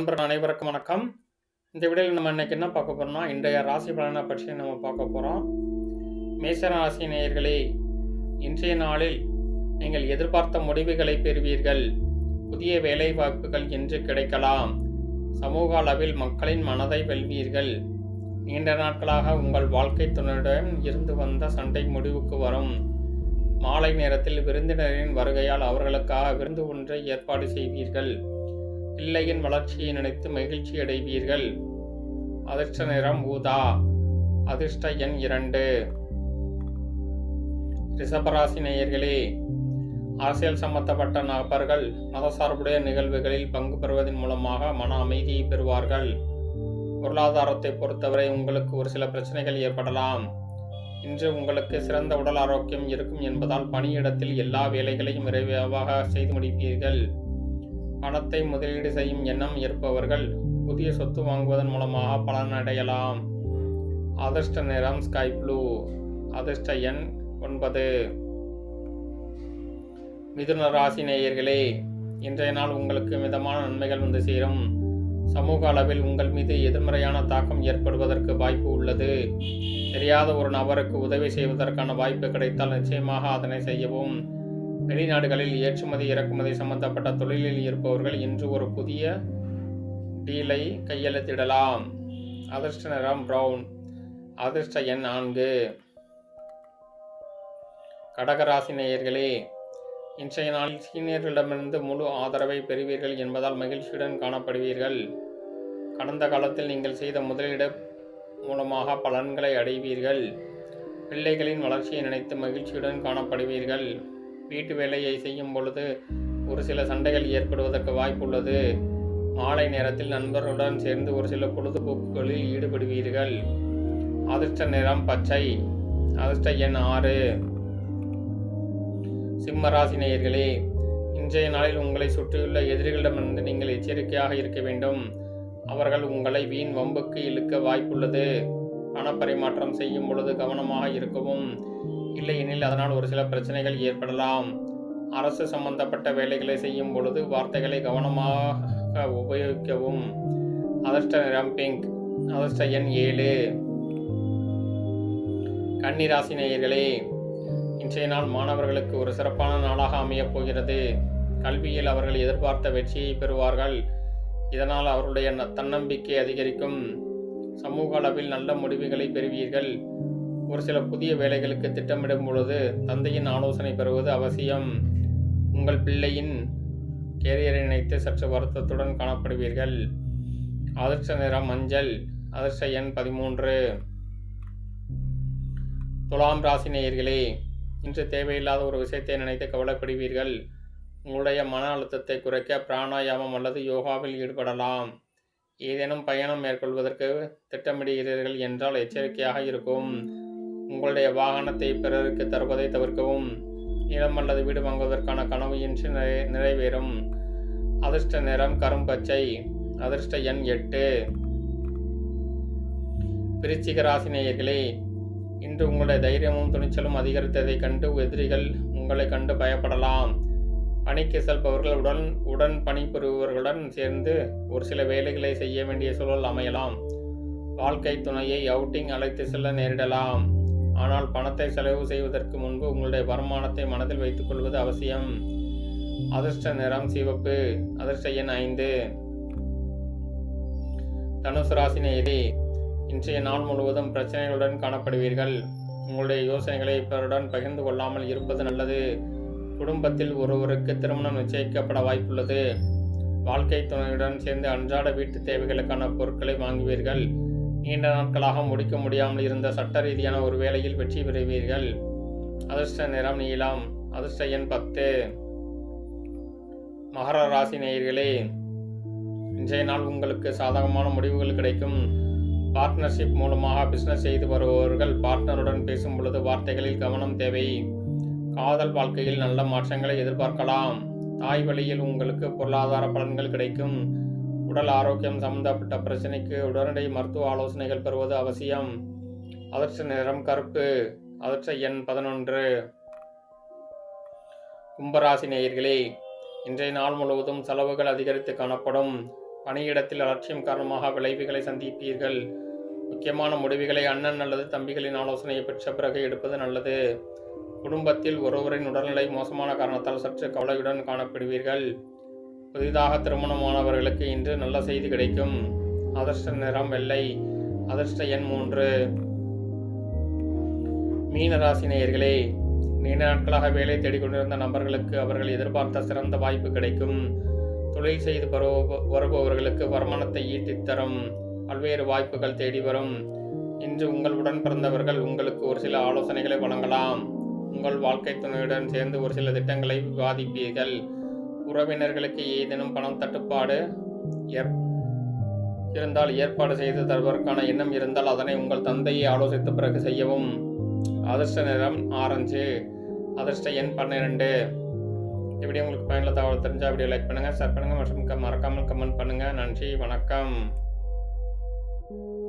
நண்பர்கள் அனைவருக்கும் வணக்கம். இந்த வீடியோவில் நம்ம இன்னைக்கு என்ன பார்க்க போகிறோம்னா இன்றைய ராசி பலனை பற்றி நம்ம பார்க்க போகிறோம் மேச ராசி நேயர்களே இன்றைய நாளில் நீங்கள் எதிர்பார்த்த முடிவுகளை பெறுவீர்கள். புதிய வேலை வாய்ப்புகள் இன்று கிடைக்கலாம். சமூக அளவில் மக்களின் மனதை வெல்வீர்கள். நீண்ட நாட்களாக உங்கள் வாழ்க்கை துணையுடன் இருந்து வந்த சண்டை முடிவுக்கு வரும். மாலை நேரத்தில் விருந்தினரின் வருகையால் அவர்களுக்காக விருந்து ஒன்றை ஏற்பாடு செய்வீர்கள். பிள்ளையின் வளர்ச்சியை நினைத்து மகிழ்ச்சி அடைவீர்கள். அதிர்ஷ்ட நிறம் ஊதா அதிர்ஷ்ட எண் இரண்டு. ரிஷபராசி நேயர்களே அரசியல் சம்பந்தப்பட்ட நபர்கள் மதசார்புடைய நிகழ்வுகளில் பங்கு பெறுவதன் மூலமாக மன அமைதியை பெறுவார்கள். பொருளாதாரத்தை பொறுத்தவரை உங்களுக்கு ஒரு சில பிரச்சனைகள் ஏற்படலாம். இன்று உங்களுக்கு சிறந்த உடல் ஆரோக்கியம் இருக்கும் என்பதால் பணியிடத்தில் எல்லா வேலைகளையும் விரைவாக செய்து முடிப்பீர்கள். பணத்தை முதலீடு செய்யும் எண்ணம் இருப்பவர்கள் புதிய சொத்து வாங்குவதன் மூலமாக பலன் அடையலாம். அதிர்ஷ்ட நிறம் ஸ்கை ப்ளூ அதிர்ஷ்ட எண் ஒன்பது. மிதுன ராசி நேயர்களே இன்றைய நாள் உங்களுக்கு மிதமான நன்மைகள் வந்து சேரும். சமூக அளவில் உங்கள் மீது எதிர்மறையான தாக்கம் ஏற்படுவதற்கு வாய்ப்பு உள்ளது. தெரியாத ஒரு நபருக்கு உதவி செய்வதற்கான வாய்ப்பு கிடைத்தால் நிச்சயமாக அதனை செய்யவும். வெளிநாடுகளில் ஏற்றுமதி இறக்குமதி சம்பந்தப்பட்ட தொழிலில் இருப்பவர்கள் இன்று ஒரு புதிய டீலை கையெழுத்திடலாம். அதிர்ஷ்ட நிறம் ப்ரௌன் அதிர்ஷ்ட எண் நான்கு. கடகராசி நேயர்களே இன்றைய நாளில் சீனியர்களிடமிருந்து முழு ஆதரவை பெறுவீர்கள் என்பதால் மகிழ்ச்சியுடன் காணப்படுவீர்கள். கடந்த காலத்தில் நீங்கள் செய்த முதலீடு மூலமாக பலன்களை அடைவீர்கள். பிள்ளைகளின் வளர்ச்சியை நினைத்து மகிழ்ச்சியுடன் காணப்படுவீர்கள். வீட்டு வேலையை செய்யும் பொழுது ஒரு சில சண்டைகள் ஏற்படுவதற்கு வாய்ப்புள்ளது. மாலை நேரத்தில் நண்பர்களுடன் சேர்ந்து ஒரு சில பொழுதுபோக்குகளில் ஈடுபடுவீர்கள். அதிர்ஷ்ட நிறம் பச்சை அதிர்ஷ்ட எண் ஆறு. சிம்ம ராசி நேயர்களே இன்றைய நாளில் உங்களை சுற்றியுள்ள எதிரிகளிடமிருந்து நீங்கள் எச்சரிக்கையாக இருக்க வேண்டும். அவர்கள் உங்களை வீண் வம்புக்கு இழுக்க வாய்ப்புள்ளது. பணப்பரிமாற்றம் செய்யும் பொழுது கவனமாக இருக்கவும் இல்லையெனில் அதனால் ஒரு சில பிரச்சனைகள் ஏற்படலாம். அரசு சம்பந்தப்பட்ட வேலைகளை செய்யும் பொழுது வார்த்தைகளை கவனமாக உபயோகிக்கவும். அதிர்ஷ்ட நிறம் பிங்க் அதிர்ஷ்ட எண் ஏழு. கன்னிராசி நேயர்களே இன்றைய நாள் மாணவர்களுக்கு ஒரு சிறப்பான நாளாக அமையப் போகிறது. கல்வியில் அவர்கள் எதிர்பார்த்த வெற்றியை பெறுவார்கள். இதனால் அவருடைய ந- தன்னம்பிக்கை அதிகரிக்கும். சமூக அளவில் நல்ல முடிவுகளை பெறுவீர்கள். ஒரு சில புதிய வேலைகளுக்கு திட்டமிடும் பொழுது தந்தையின் ஆலோசனை பெறுவது அவசியம். உங்கள் பிள்ளையின் கேரியரை நினைத்து சற்று வருத்தத்துடன் காணப்படுவீர்கள். அதிர்ஷ்ட நிறம் மஞ்சள் அதிர்ஷ்ட எண் பதிமூன்று. துலாம் ராசி நேயர்களே இன்று தேவையில்லாத ஒரு விஷயத்தை நினைத்து கவலைப்படுவீர்கள். உங்களுடைய மன அழுத்தத்தை குறைக்க பிராணாயாமம் அல்லது யோகாவில் ஈடுபடலாம். ஏதேனும் பயணம் மேற்கொள்வதற்கு திட்டமிடுகிறீர்கள் என்றால் எச்சரிக்கையாக இருக்கும். உங்களுடைய வாகனத்தை பிறருக்கு தருவதை தவிர்க்கவும். நிலம் அல்லது வீடு வாங்குவதற்கான கனவு இன்று நிறை- நிறைவேறும். அதிர்ஷ்ட நிறம் கரும்பச்சை அதிர்ஷ்ட எண் எட்டு. விருச்சிக ராசினேயர்களே இன்று உங்களுடைய தைரியமும் துணிச்சலும் அதிகரித்ததைக் கண்டு எதிரிகள் உங்களை கண்டு பயப்படலாம். பணிக்கு செல்பவர்கள் உடன் உடன் பணிபுரிபவர்களுடன் சேர்ந்து ஒரு சில வேலைகளை செய்ய வேண்டிய சூழல் அமையலாம். வாழ்க்கை துணையை அவுட்டிங் அழைத்து செல்ல நேரிடலாம். ஆனால் பணத்தை செலவு செய்வதற்கு முன்பு உங்களுடைய வருமானத்தை மனதில் வைத்துக் கொள்வது அவசியம். அதிர்ஷ்ட நிறம் சிவப்பு அதிர்ஷ்ட எண் ஐந்து. தனுசு ராசினேரி இன்றைய நாள் முழுவதும் பிரச்சனைகளுடன் காணப்படுவீர்கள். உங்களுடைய யோசனைகளை பிறருடன் பகிர்ந்து கொள்ளாமல் இருப்பது நல்லது. குடும்பத்தில் ஒருவருக்கு திருமணம் நிச்சயிக்கப்பட வாய்ப்புள்ளது. வாழ்க்கை துணையுடன் சேர்ந்து அன்றாட வீட்டு தேவைகளுக்கான பொருட்களை வாங்குவீர்கள். நீண்ட நாட்களாக முடிக்க முடியாமல் இருந்த சட்ட ரீதியான ஒரு வேலையில் வெற்றி பெறுவீர்கள். அதிர்ஷ்ட நிறம் நீளம் அதிர்ஷ்ட எண் பத்து. மகர ராசி நேயர்களே இன்றைய நாள் உங்களுக்கு சாதகமான முடிவுகள் கிடைக்கும். பார்ட்னர்ஷிப் மூலமாக பிசினஸ் செய்து வருபவர்கள் பார்ட்னருடன் பேசும் பொழுது வார்த்தைகளில் கவனம் தேவை. காதல் வாழ்க்கையில் நல்ல மாற்றங்களை எதிர்பார்க்கலாம். தாய் வழியில் உங்களுக்கு பொருளாதார பலன்கள் கிடைக்கும். உடல் ஆரோக்கியம் சம்பந்தப்பட்ட பிரச்சனைக்கு உடனடி மருத்துவ ஆலோசனைகள் பெறுவது அவசியம். அதிர்ஷ்ட நிறம் கருப்பு அதிர்ஷ்ட எண் பதினொன்று. கும்பராசி நேயர்களே இன்றைய நாள் முழுவதும் செலவுகள் அதிகரித்து காணப்படும். பணியிடத்தில் அலட்சியம் காரணமாக விளைவுகளை சந்திப்பீர்கள். முக்கியமான முடிவுகளை அண்ணன் அல்லது தம்பிகளின் ஆலோசனையை பெற்ற பிறகு எடுப்பது நல்லது. குடும்பத்தில் ஒருவரின் உடல்நிலை மோசமான காரணத்தால் சற்று கவலையுடன் காணப்படுவீர்கள். புதிதாக திருமணமானவர்களுக்கு இன்று நல்ல செய்தி கிடைக்கும். அதிர்ஷ்ட நிறம் வெள்ளை. அதிர்ஷ்ட எண் மூன்று. மீனராசினியர்களே நீண்ட நாட்களாக வேலை தேடிக்கொண்டிருந்த நபர்களுக்கு அவர்கள் எதிர்பார்த்த சிறந்த வாய்ப்பு கிடைக்கும். தொழில் செய்து வருபவர்களுக்கு வருமானத்தை ஈட்டித் தரும். பல்வேறு வாய்ப்புகள் தேடி வரும். இன்று உங்களுடன் பிறந்தவர்கள் உங்களுக்கு ஒரு சில ஆலோசனைகளை வழங்கலாம். உங்கள் வாழ்க்கை துணையுடன் சேர்ந்து ஒரு சில திட்டங்களை விவாதிப்பீர்கள். உறவினர்களுக்கு ஏதேனும் பணம் தட்டுப்பாடு ஏற் இருந்தால் ஏற்பாடு செய்து தருவதற்கான எண்ணம் இருந்தால் அதனை உங்கள் தந்தையை ஆலோசித்த பிறகு செய்யவும். அதிர்ஷ்ட நிறம் ஆரஞ்சு. அதிர்ஷ்ட எண் பன்னிரெண்டு. இப்படி உங்களுக்கு பயனுள்ள தகவல் தெரிஞ்சால் வீடியோ லைக் பண்ணுங்கள் ஷேர் பண்ணுங்கள் மற்றும் மறக்காமல் கமெண்ட் பண்ணுங்கள் நன்றி வணக்கம்.